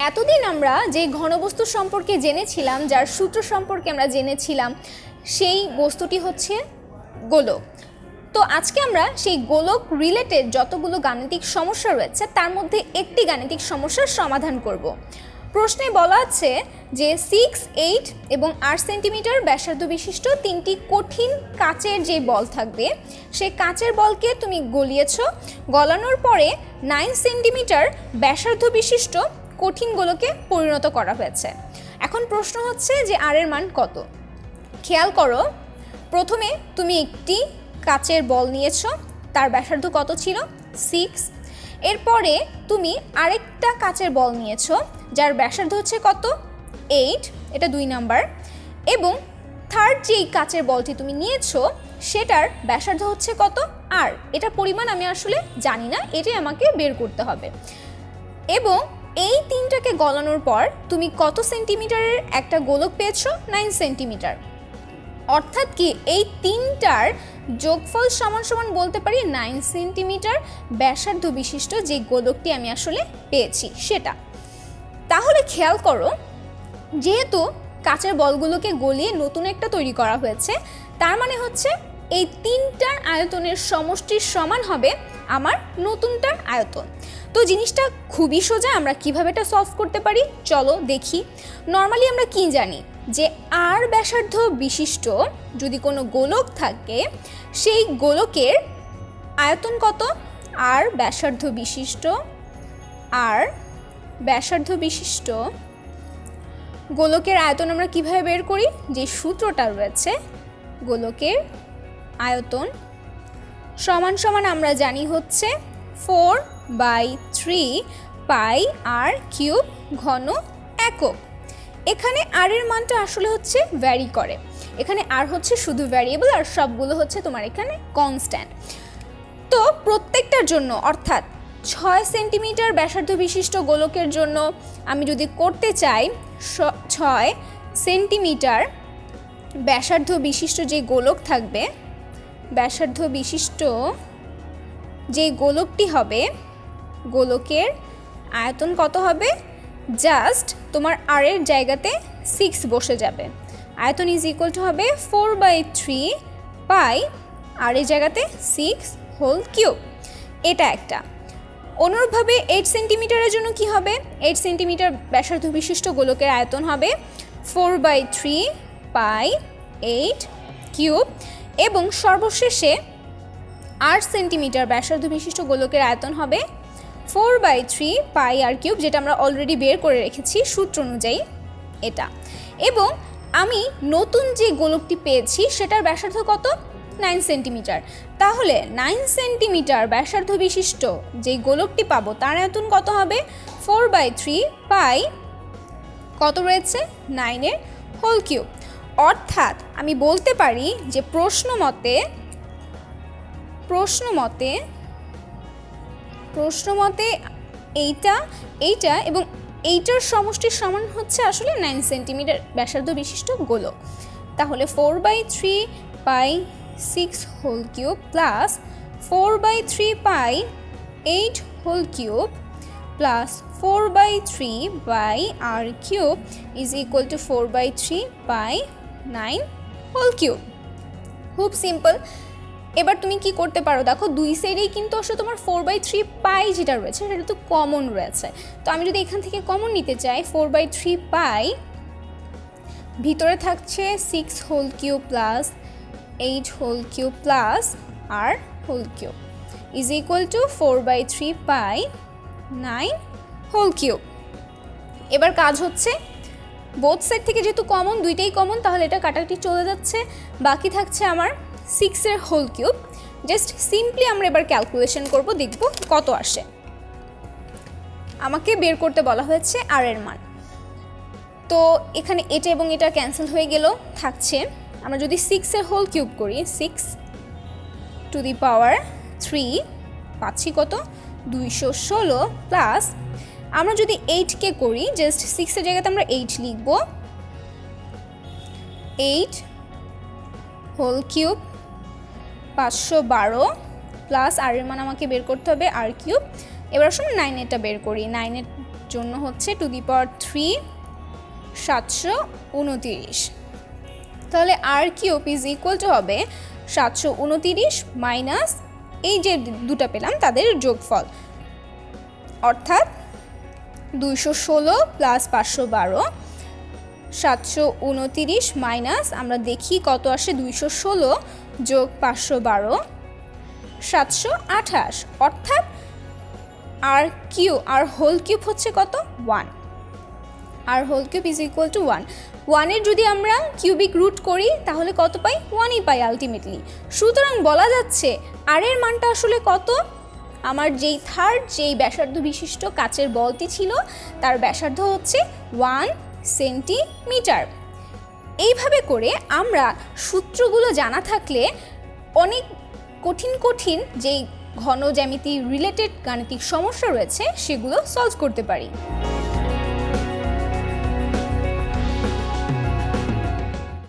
এতদিন আমরা যে ঘনবস্তু সম্পর্কে জেনেছিলাম, যার সূত্র সম্পর্কে আমরা জেনেছিলাম, সেই বস্তুটি হচ্ছে গোলক। তো আজকে আমরা সেই গোলক রিলেটেড যতগুলো গাণিতিক সমস্যা রয়েছে, তার মধ্যে একটি গাণিতিক সমস্যার সমাধান করব। প্রশ্নে বলা আছে যে সিক্স এইট এবং আট সেন্টিমিটার ব্যাসার্ধ বিশিষ্ট তিনটি কঠিন কাচের যে বল থাকবে, সেই কাচের বলকে তুমি গলিয়েছ। গলানোর পরে নাইন সেন্টিমিটার ব্যাসার্ধ বিশিষ্ট কঠিন পরিণত করা হয়েছে। এখন প্রশ্ন হচ্ছে যে আর এর মান কত? খেয়াল করো, প্রথমে তুমি একটি কাচের বল নিয়েছো, তার ব্যাসার্ধ কত ছিল? সিক্স এরপরে তুমি আরেকটা কাচের বল নিয়েছো, যার ব্যাসার্ধ হচ্ছে কত? এইট এটা দুই নাম্বার। এবং থার্ড যেই কাচের বলটি তুমি নিয়েছো, সেটার ব্যাসার্ধ হচ্ছে কত? আর এটার পরিমাণ আমি আসলে জানি না, এটাই আমাকে বের করতে হবে। এবং এই তিনটাকে গলানোর পর তুমি কত সেন্টিমিটারের একটা গোলক পেয়েছ? Nine centimetre. অর্থাৎ কি এই তিনটার যোগফল সমান সমান বলতে পারি নাইন সেন্টিমিটার ব্যাসার্ধ বিশিষ্ট যে গোলকটি আমি আসলে পেয়েছি, সেটা। তাহলে খেয়াল করো, যেহেতু কাচের বলগুলোকে গলিয়ে নতুন একটা তৈরি করা হয়েছে, তার মানে হচ্ছে এই তিনটার আয়তনের সমষ্টির সমান হবে আমার নতুনটার আয়তন। তো জিনিসটা খুবই সোজা, আমরা কীভাবে এটা সলভ করতে পারি? চলো দেখি। নর্মালি আমরা কি জানি? যে আর ব্যাসার্ধ বিশিষ্ট যদি কোনো গোলক থাকে, সেই গোলকের আয়তন কত? আর ব্যাসার্ধ বিশিষ্ট আর ব্যাসার্ধ বিশিষ্ট গোলকের আয়তন আমরা কীভাবে বের করি? যে সূত্রটা রয়েছে, গোলকের আয়তন সমান সমান আমরা জানি হচ্ছে four by three pi r cube ঘন একক। এখানে আর এর মানটা আসলে হচ্ছে ভ্যারি করে। এখানে আর হচ্ছে শুধু ভ্যারিয়েবল আর সবগুলো হচ্ছে তোমার এখানে কনস্ট্যান্ট তো প্রত্যেকটার জন্য, অর্থাৎ ছয় সেন্টিমিটার ব্যাসার্ধ বিশিষ্ট গোলকের জন্য আমি যদি করতে চাই ছয় সেন্টিমিটার ব্যাসার্ধ বিশিষ্ট যে গোলক থাকবে ব্যাসার্ধ বিশিষ্ট যে গোলকটি হবে, গোলকের আয়তন কত হবে? জাস্ট তোমার আর এর জায়গাতে সিক্স বসে যাবে। আয়তন ইজ ইকুয়াল টু হবে four by three pi r এর জায়গাতে সিক্স হোল কিউব এটা একটা। অনুরূপভাবে এইট সেন্টিমিটারের জন্য কি হবে? এইট সেন্টিমিটার ব্যাসার্ধ বিশিষ্ট গোলকের আয়তন হবে four by three pi eight cube এবং সর্বশেষে আট সেন্টিমিটার ব্যাসার্ধ বিশিষ্ট গোলকের আয়তন হবে four by three pi r cube, যেটা আমরা অলরেডি বের করে রেখেছি সূত্র অনুযায়ী এটা। এবং আমি নতুন যে গোলকটি পেয়েছি, সেটার ব্যাসার্ধ কত? Nine centimetre. তাহলে নাইন সেন্টিমিটার ব্যাসার্ধ বিশিষ্ট যে গোলকটি পাবো, তার আয়তন কত হবে? ফোর বাই থ্রি পাই কত রয়েছে? নাইনের হোল কিউব। অর্থাৎ আমি বলতে পারি যে প্রশ্ন মতে প্রশ্ন মতে প্রশ্ন মতে এইটা এইটা এবং এইটার সমষ্টির সমান হচ্ছে আসলে নাইন সেন্টিমিটার ব্যাসার্ধ বিশিষ্ট গোলক। তাহলে four by three pi six whole cube plus four by three pi eight whole cube plus four by three by r cube is equal to four by three by nine whole cube খুব simple এবার তুমি কি করতে পারো? দেখো, দুই সাইডেই কিন্তু আসলে তোমার ফোর বাই থ্রি পাই যেটা রয়েছে, সেটা তো কমন রয়েছে। তো আমি যদি এখান থেকে কমন নিতে চাই ফোর বাই থ্রি পাই ভিতরে থাকছে six whole cube plus eight whole cube plus r whole cube is equal to four by three pi nine whole cube এবার কাজ হচ্ছে বোথ সাইড থেকে যেহেতু কমন দুইটাই কমন তাহলে এটা কাটাকাটি চলে যাচ্ছে। বাকি থাকছে আমার সিক্সের হোল কিউব জাস্ট সিম্পলি আমরা এবার ক্যালকুলেশন করব, দেখব কত আসে। আমাকে বের করতে বলা হয়েছে আর এর মান। তো এখানে এটা এবং এটা ক্যান্সেল হয়ে গেল, থাকছে। আমরা যদি সিক্সের হোল কিউব করি six to the power three পাচ্ছি কত? দুইশো ষোলো প্লাস আমরা যদি এইটকে করি জাস্ট সিক্সের জায়গাতে আমরা এইট লিখব। এইট হোল কিউব পাঁচশো বারো প্লাস আর এর মান আমাকে বের করতে হবে আর কিউব এবার আসুন নাইনেরটা বের করি। নাইনের জন্য হচ্ছে টু দি পাওয়ার থ্রি সাতশো উনতিরিশ। তাহলে r cube is equal to হবে সাতশো উনতিরিশ মাইনাস এই যে দুটা পেলাম, তাদের যোগফল। অর্থাৎ দুইশো ষোলো প্লাস পাঁচশো বারো, সাতশো উনতিরিশ মাইনাস আমরা দেখি কত আসে? দুইশো ষোলো যোগ পাঁচশো বারো, সাতশো আঠাশ। অর্থাৎ r Q r whole cube হচ্ছে কত? One r whole cube is equal to one ওয়ানের যদি আমরা কিউবিক রুট করি, তাহলে কত পাই? ওয়ানই পাই আলটিমেটলি সুতরাং বলা যাচ্ছে আর এর মানটা আসলে কত? আমার যেই থার্ড যেই ব্যাসার্ধ বিশিষ্ট কাচের বলটি ছিল, তার ব্যাসার্ধ হচ্ছে ওয়ান সেন্টিমিটার এইভাবে করে আমরা সূত্রগুলো জানা থাকলে অনেক কঠিন কঠিন যেই ঘন জ্যামিতি রিলেটেড গাণিতিক সমস্যা রয়েছে, সেগুলো সলভ করতে পারি।